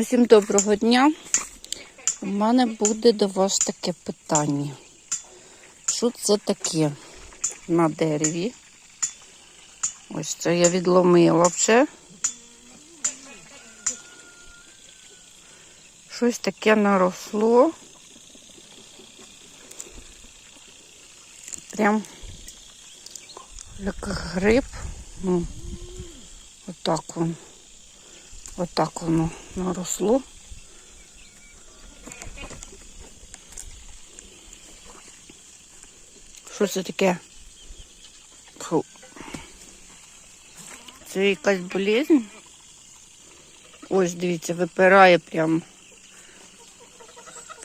Усім доброго дня. У мене буде до вас таке питання. Що це таке на дереві? Ось це я відломила вже. Щось таке наросло. Прям як гриб. Ну, отак воно. Отак воно наросло. Що це таке? Фу. Це якась болезнь. Ось, дивіться, випирає прям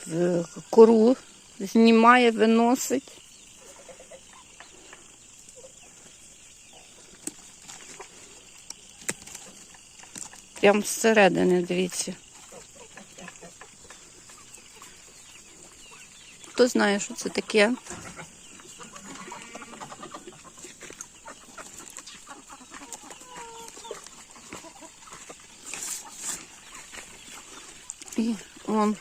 в кору, знімає, виносить. Прям зсередини, дивіться. Хто знає, що це таке? І он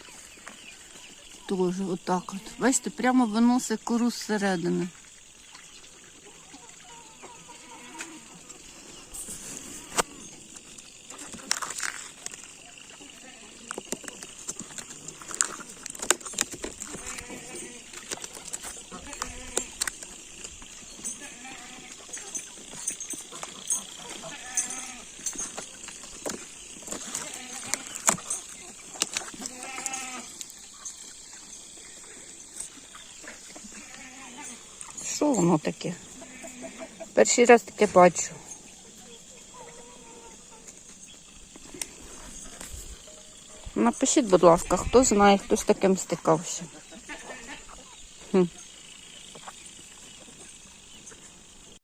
теж отак от. Бачите, прямо виносить кору зсередини. Що воно таке? Перший раз таке бачу. Напишіть, будь ласка, хто знає, хто з таким стикався. Хм.